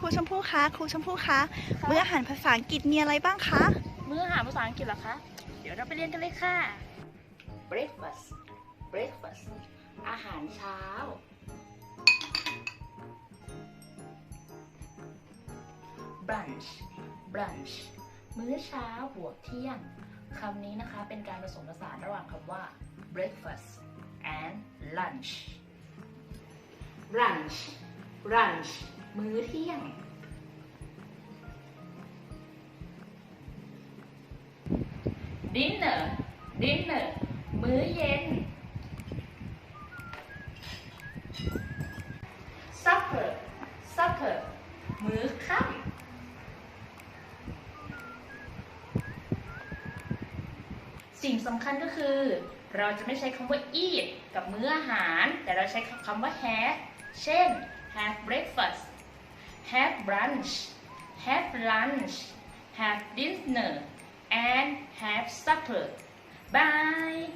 ครูชมพู่คะครูชมพู่คะมื้ออาหารภาษาอังกฤษมีอะไรบ้างคะมื้ออาหารภาษาอังกฤษเหรอคะ เดี๋ยวเราไปเรียนกันเลยค่ะ breakfast breakfast อาหารเช้า brunch brunch มื้อเช้าบวกเที่ยงคำนี้นะคะเป็นการผสมผสานระหว่างคำว่า breakfast and lunch brunch brunch มื้อเที่ยง dinner dinner มื้อเย็น supper supper มื้อค่ำสิ่งสำคัญก็คือ เราจะไม่ใช้คำว่า eat กับมื้ออาหาร แต่เราใช้คำว่า have เช่น have breakfast have brunch have lunch have dinner and have supper. Bye